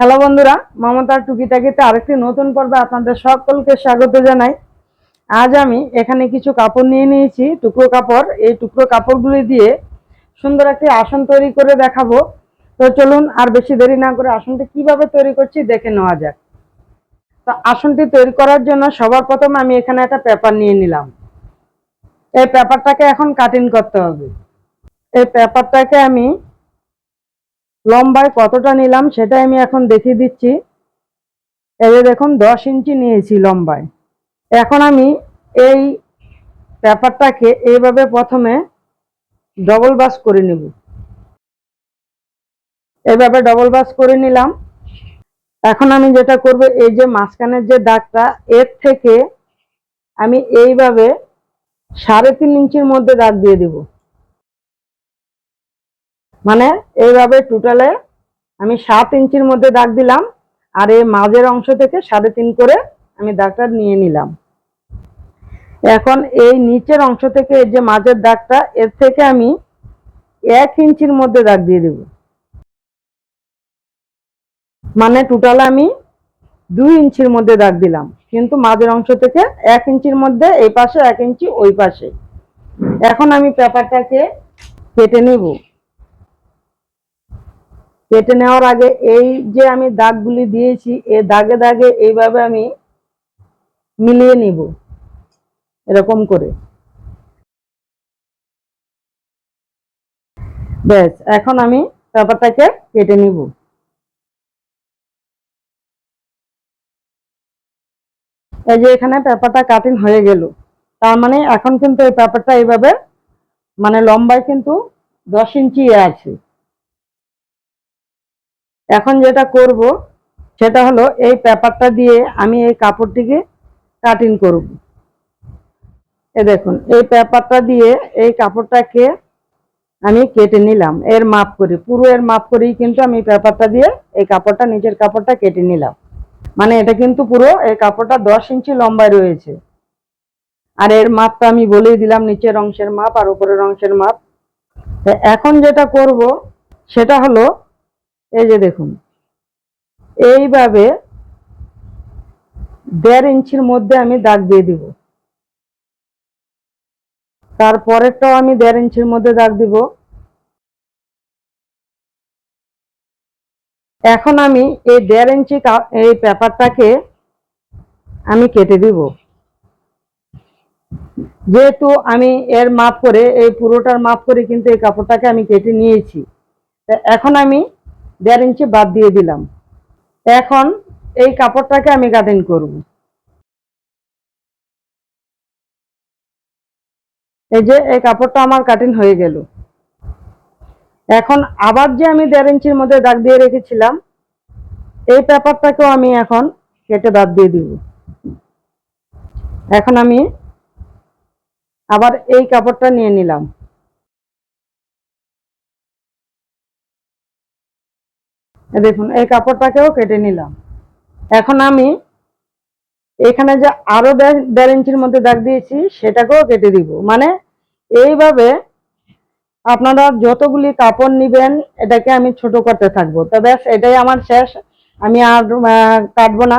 Hello বন্ধুরা মমতার টুকিটাকিতে আরেকটি নতুন পর্বে আপনাদের সকলকে স্বাগত জানাই। আজ আমি এখানে কিছু কাপড় নিয়ে নিয়েছি, টুকরো কাপড়। এই টুকরো কাপড়গুলি দিয়ে সুন্দর একটি আসন তৈরি করে দেখাবো। তো চলুন আর বেশি দেরি না করে আসনটি কীভাবে তৈরি করছি দেখে নেওয়া যাক। তো আসনটি তৈরি করার জন্য সবার প্রথমে আমি এখানে একটা পেপার নিয়ে নিলাম। এই পেপারটাকে এখন কাটিং করতে হবে। এই পেপারটাকে আমি লম্বায় কতটা নিলাম সেটা আমি এখন দেখিয়ে দিচ্ছি। যে দেখুন, দশ ইঞ্চি নিয়েছি লম্বায়। এখন আমি এই পেপারটাকে এইভাবে প্রথমে ডবল বাস করে নেব। এইভাবে ডবল বাস করে নিলাম। এখন আমি যেটা করব, এই যে মাঝখানের যে দাগটা, এর থেকে আমি এইভাবে সাড়ে তিন ইঞ্চির মধ্যে দাগ দিয়ে দিব। মানে এইভাবে টোটালে আমি সাত ইঞ্চির মধ্যে দাগ দিলাম আর এই মাঝের অংশ থেকে সাড়ে তিন করে আমি দাগটা নিয়ে নিলাম। এখন এই নিচের অংশ থেকে এই যে মাঝের দাগটা, এর থেকে আমি এক ইঞ্চির মধ্যে দাগ দিয়ে দেব। মানে টোটাল আমি দুই ইঞ্চির মধ্যে দাগ দিলাম। কিন্তু মাঝের অংশ থেকে এক ইঞ্চির মধ্যে, এই পাশে এক ইঞ্চি, ওই পাশে। এখন আমি পেপারটাকে কেটে নেব। কেটে নেওয়ার আগে এই যে আমি দাগগুলি দিয়েছি, এ দাগে দাগে এইভাবে আমি মিলিয়ে নিব, এরকম করে। ব্যাস, এখন আমি পেপারটাকে কেটে নিব। এই যে এখানে পেপারটা কাটিং হয়ে গেল। তার মানে এখন কিন্তু এই পেপারটা এইভাবে মানে লম্বায় কিন্তু দশ ইঞ্চি আছে। এখন যেটা করব, সেটা হলো এই পেপারটা দিয়ে আমি এই কাপড়টিকে কাটিং করব। এ দেখুন, এই পেপারটা দিয়ে এই কাপড়টাকে আমি কেটে নিলাম, এর মাপ করে। পুরো এর মাপ করেই কিন্তু আমি পেপারটা দিয়ে এই কাপড়টা নিচের কাপড়টা কেটে নিলাম। মানে এটা কিন্তু পুরো এই কাপড়টা দশ ইঞ্চি লম্বায় রয়েছে। আর এর মাপটা আমি বলেই দিলাম, নিচের অংশের মাপ আর উপরের অংশের মাপ। এখন যেটা করব, সেটা হলো এই যে দেখুন, এইভাবে দেড় ইঞ্চির মধ্যে আমি দাগ দিয়ে দিব। তারপরেরটাও আমি দেড় ইঞ্চির মধ্যে দাগ দিব। এখন আমি এই দেড় ইঞ্চি এই পেপারটাকে আমি কেটে দিব। যেহেতু আমি এর মাপ করে, এই পুরোটার মাপ করে কিন্তু এই কাপড়টাকে আমি কেটে নিয়েছি। এখন আমি দেড় ইঞ্চি বাদ দিয়ে দিলাম। এখন এই কাপড়টাকে আমি কাটিং করব। এই যে এই কাপড়টা আমার কাটিং হয়ে গেল। এখন আবার যে আমি দেড় ইঞ্চির মধ্যে দাগ দিয়ে রেখেছিলাম, এই পেপারটাকেও আমি এখন কেটে বাদ দিয়ে দিব। এখন আমি আবার এই কাপড়টা নিয়ে নিলাম। দেখুন, এই কাপড়টাকেও কেটে নিলাম। এখন আমি এখানে যে আরও দেড় ইঞ্চির মধ্যে দাগ দিয়েছি, সেটাকেও কেটে দিব। মানে এইভাবে আপনারা যতগুলি কাপড় নিবেন, এটাকে আমি ছোট করতে থাকব। তো ব্যাস, এটাই আমার শেষ। আমি আর কাটবো না।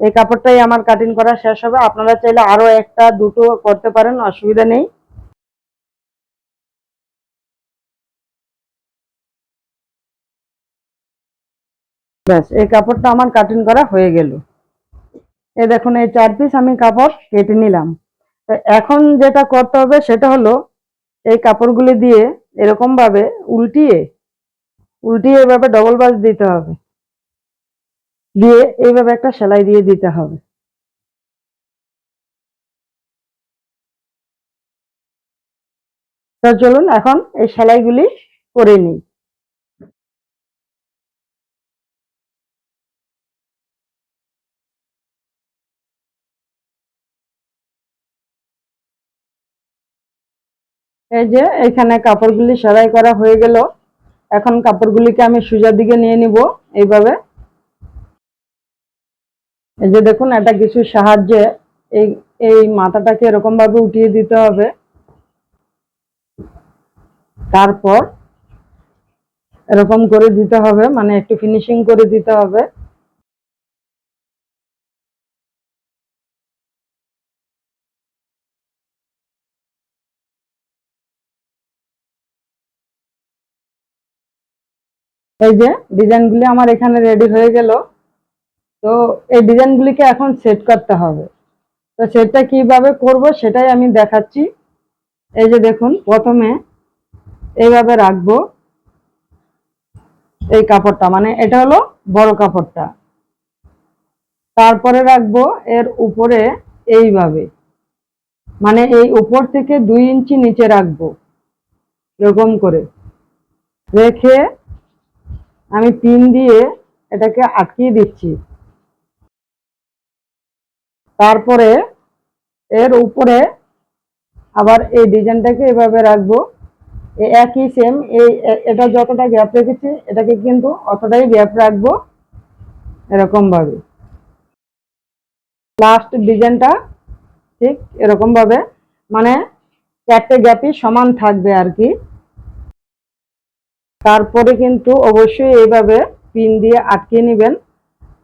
এই কাপড়টাই আমার কাটিং করা শেষ হবে। আপনারা চাইলে আরও একটা, দুটো করতে পারেন, অসুবিধা নেই। ব্যাস, এই কাপড়টা আমার কাটিং করা হয়ে গেল। এ দেখুন, এই চার পিস আমি কাপড় কেটে নিলাম। এখন যেটা করতে হবে সেটা হলো, এই কাপড়গুলি দিয়ে এরকম ভাবে উল্টিয়ে উল্টিয়ে এভাবে ডবল বাস দিতে হবে। দিয়ে এইভাবে একটা সেলাই দিয়ে দিতে হবে। তো চলুন এখন এই সেলাইগুলি করে নিই। এই যে, এখানে কাপড়গুলি সেলাই করা হয়ে গেল। এখন কাপড়গুলিকে আমি সোজা দিকে নিয়ে নিব এইভাবে। এই যে দেখুন, এটা কিছু সাহায্যে এই এই মাথাটাকে এরকম ভাবে উঠিয়ে দিতে হবে। তারপর এরকম করে দিতে হবে মানে একটু ফিনিশিং করে দিতে হবে। এই যে ডিজাইনগুলি আমার এখানে রেডি হয়ে গেল। তো এই ডিজাইনগুলিকে এখন সেট করতে হবে। তো সেটটা কীভাবে করব সেটাই আমি দেখাচ্ছি। এই যে দেখুন, প্রথমে এইভাবে রাখব এই কাপড়টা। মানে এটা হলো বড় কাপড়টা। তারপরে রাখব এর উপরে এইভাবে। মানে এই উপর থেকে দুই ইঞ্চি নিচে রাখব। এরকম করে। রেখে আমি পিন দিয়ে এটাকে আটকিয়ে দিচ্ছি। তারপরে এর উপরে আবার এই ডিজাইনটাকে এভাবে রাখব। একই সেম এই এটা যতটা গ্যাপ রেখেছি, এটাকে কিন্তু অতটাই গ্যাপ রাখব এরকমভাবে। লাস্ট ডিজাইনটা ঠিক এরকমভাবে মানে চারটে গ্যাপই সমান থাকবে আর কি। তারপরে কিন্তু অবশ্যই এইভাবে পিন দিয়ে আটকে নেবেন,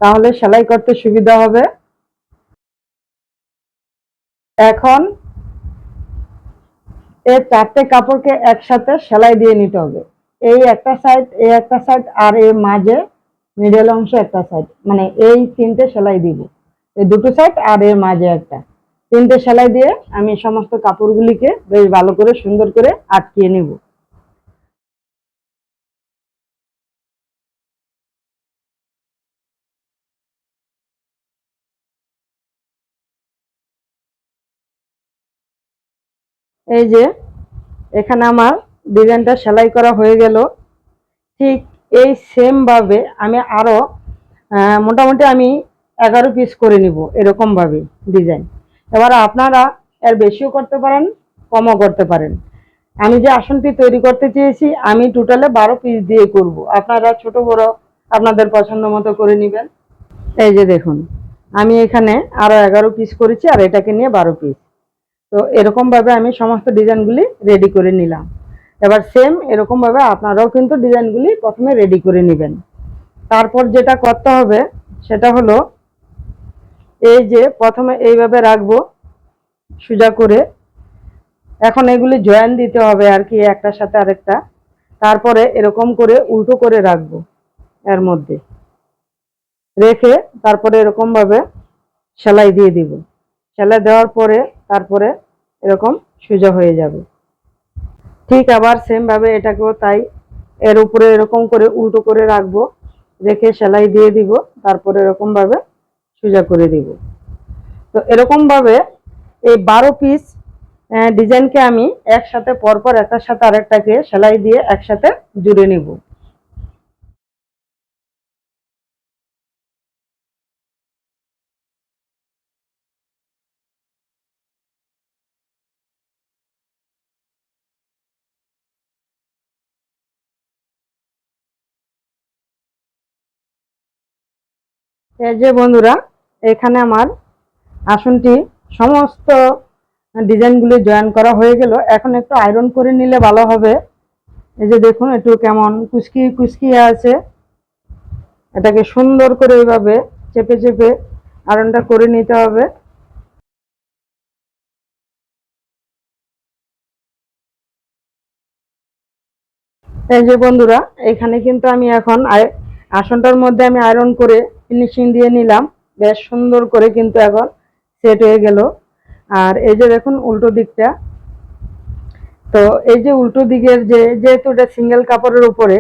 তাহলে সেলাই করতে সুবিধা হবে। এখন এই চারটে কাপড়কে একসাথে সেলাই দিয়ে নিতে হবে। এই একটা সাইড এই একটা সাইড আর এই মাঝে মিডল অংশ একটা সাইড মানে এই তিনটে সেলাই দিব। এই দুটো সাইড আর এর মাঝে একটা। তিনটে সেলাই দিয়ে আমি সমস্ত কাপড়গুলিকে বেশ ভালো করে সুন্দর করে আটকিয়ে নিব। এই যে এখানে আমার ডিজাইনটা সেলাই করা হয়ে গেল। ঠিক এই সেম ভাবে আমি আরও আহ, মোটামুটি আমি এগারো পিস করে নিব এরকম ভাবে ডিজাইন এবার আপনারা এর বেশিও করতে পারেন কমও করতে পারেন। আমি যে আসনটি তৈরি করতে চেয়েছি আমি টোটালে বারো পিস দিয়ে করব। আপনারা ছোট বড় আপনাদের পছন্দ মতো করে নেবেন। এই যে দেখুন আমি এখানে আরও এগারো পিস করেছি আর এটাকে নিয়ে বারো পিস তো এরকমভাবে আমি সমস্ত ডিজাইনগুলি রেডি করে নিলাম। এবার সেম এরকমভাবে আপনারাও কিন্তু ডিজাইনগুলি প্রথমে রেডি করে নেবেন। তারপর যেটা করতে হবে, সেটা হলো এই যে প্রথমে এইভাবে রাখব সোজা করে। এখন এগুলি জয়েন দিতে হবে আর কি, একটার সাথে আরেকটা। তারপরে এরকম করে উল্টো করে রাখব এর মধ্যে। রেখে তারপরে এরকমভাবে সেলাই দিয়ে দিব। সেলাই দেওয়ার পরে তারপরে এরকম সোজা হয়ে যাবে। ঠিক আবার সেম ভাবে এটাকেও তাই এর উপরে এরকম করে উল্টো করে রাখব, রেখে সেলাই দিয়ে দিব, তারপরে এরকম ভাবে সোজা করে দিব। তো এরকম ভাবে এই বারো পিস ডিজাইনকে আমি একসাথে পরপর একটার সাথে আরেকটাকে সেলাই দিয়ে একসাথে জুড়ে নিব। যে বন্ধুরা, এখানে আমার আসনটি সমস্ত ডিজাইনগুলি জয়েন করা হয়ে গেল। এখন একটু আয়রন করে নিলে ভালো হবে। এই যে দেখুন, একটু কেমন কুচকি কুচকি আছে। এটাকে সুন্দর করে এইভাবে চেপে চেপে আয়রনটা করে নিতে হবে। এই যে বন্ধুরা, এখানে কিন্তু আমি এখন আসনটার মধ্যে আমি আয়রন করে ফিনিশিং দিয়ে নিলাম। বেশ সুন্দর করে কিন্তু এখন সেট হয়ে গেল। আর এই যে দেখুন উল্টো দিকটা। তো এই যে উল্টো দিকের যে, যেহেতু এটা সিঙ্গেল কাপড়ের উপরে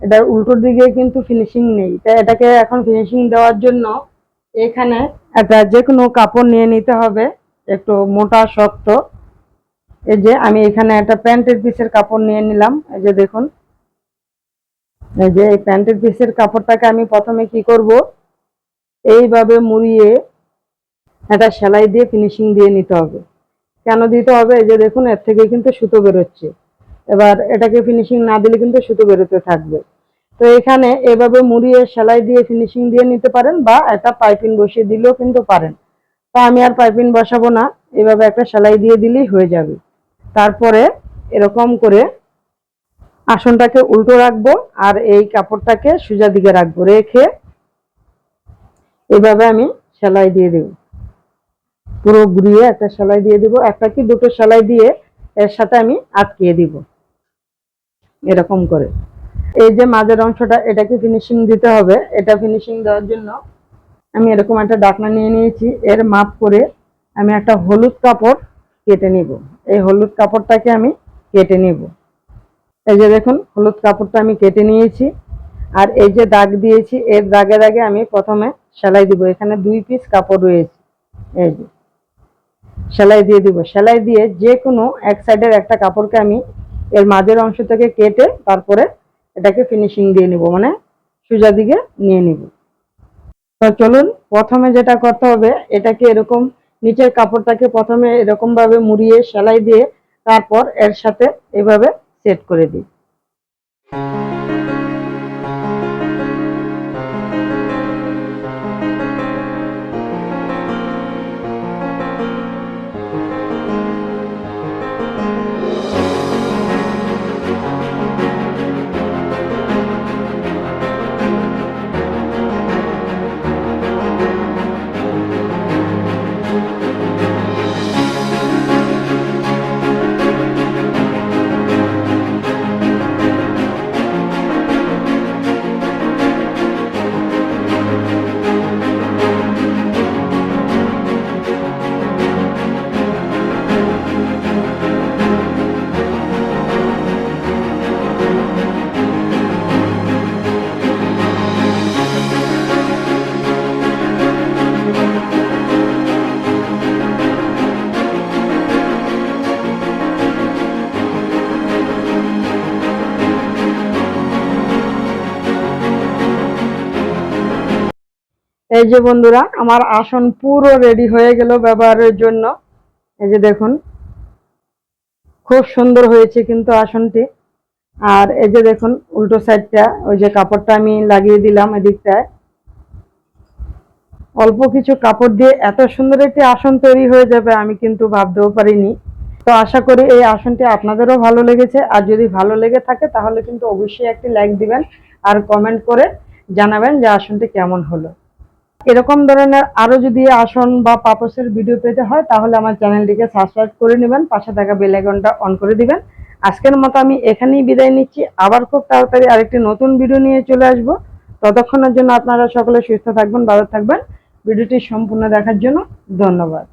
এটার উল্টোর দিকে কিন্তু ফিনিশিং নেই। তাই এটাকে এখন ফিনিশিং দেওয়ার জন্য এখানে একটা যে কোনো কাপড় নিয়ে নিতে হবে। একটু মোটা, শক্ত। এই যে আমি এখানে একটা প্যান্টের পিসের কাপড় নিয়ে নিলাম। এই যে দেখুন। এই যে এই প্যান্টের পিসের কাপড়টাকে আমি প্রথমে কি করব? এইভাবে মুড়িয়ে একটা সেলাই দিয়ে ফিনিশিং দিয়ে নিতে হবে। কেন দিতে হবে? যে দেখুন, এর থেকে কিন্তু সুতো বেরোচ্ছে। এবার এটাকে ফিনিশিং না দিলে কিন্তু সুতো বেরোতে থাকবে। তো এখানে এভাবে মুড়িয়ে সেলাই দিয়ে ফিনিশিং দিয়ে নিতে পারেন বা একটা পাইপিং বসিয়ে দিলেও কিন্তু পারেন। তা আমি আর পাইপিং বসাবো না, এভাবে একটা সেলাই দিয়ে দিলেই হয়ে যাবে। তারপরে এরকম করে আসনটাকে উল্টো রাখব আর এই কাপড়টাকে সোজা দিকে রাখব। রেখে এভাবে আমি সেলাই দিয়ে দেব। পুরো ঘুরিয়ে একটা সেলাই দিয়ে দিব, একটা কি দুটো সেলাই দিয়ে এর সাথে আমি আটকিয়ে দিব। এরকম করে। এই যে মাঝের অংশটা, এটাকে ফিনিশিং দিতে হবে। এটা ফিনিশিং দেওয়ার জন্য আমি এরকম একটা ডাকনা নিয়ে নিয়েছি। এর মাপ করে আমি একটা হলুদ কাপড় কেটে নিব। এই হলুদ কাপড়টাকে আমি কেটে নিব। এই যে দেখুন, হলুদ কাপড়টা আমি কেটে নিয়েছি। আর এই যে দাগ দিয়েছি, এর দাগে দাগে আমি প্রথমে সেলাই দিব, এখানে দুই পিস কাপড় রয়েছে। এই যে, সেলাই দিয়ে দিব। সেলাই দিয়ে যে কোনো এক সাইডের একটা কাপড়কে আমি এর মাঝের অংশ থেকে কেটে তারপরে এটাকে ফিনিশিং দিয়ে নিব মানে সোজা দিকে নিয়ে নিব। তো চলুন, প্রথমে যেটা করতে হবে, এটাকে এরকম নিচের কাপড়টাকে প্রথমে এরকম ভাবে মুড়িয়ে সেলাই দিয়ে তারপর এর সাথে এভাবে সেট করে দিই। এই যে বন্ধুরা, আমার আসন পুরো রেডি হয়ে গেল ব্যবহারের জন্য। এই যে দেখুন, খুব সুন্দর হয়েছে কিন্তু আসনটি। আর এই যে দেখুন, উল্টো সাইডটা ওই যে কাপড়টা আমি লাগিয়ে দিলাম এদিকটায়। অল্প কিছু কাপড় দিয়ে এত সুন্দর একটি আসন তৈরি হয়ে যাবে আমি কিন্তু ভাবতেও পারিনি। তো আশা করি এই আসনটি আপনাদেরও ভালো লেগেছে। আর যদি ভালো লেগে থাকে তাহলে কিন্তু অবশ্যই একটি লাইক দিবেন আর কমেন্ট করে জানাবেন যে আসনটি কেমন হলো। এরকম ধরনের আরও যদি আসন বা পাপসের ভিডিও পেতে হয়, তাহলে আমার চ্যানেলটিকে সাবস্ক্রাইব করে নেবেন, পাশে থাকা বেলাইকনটা অন করে দিবেন। আজকের মতো আমি এখানেই বিদায় নিচ্ছি। আবার খুব তাড়াতাড়ি আরেকটি নতুন ভিডিও নিয়ে চলে আসব। ততক্ষণের জন্য আপনারা সকলে সুস্থ থাকবেন, ভালো থাকবেন। ভিডিওটি সম্পূর্ণ দেখার জন্য ধন্যবাদ।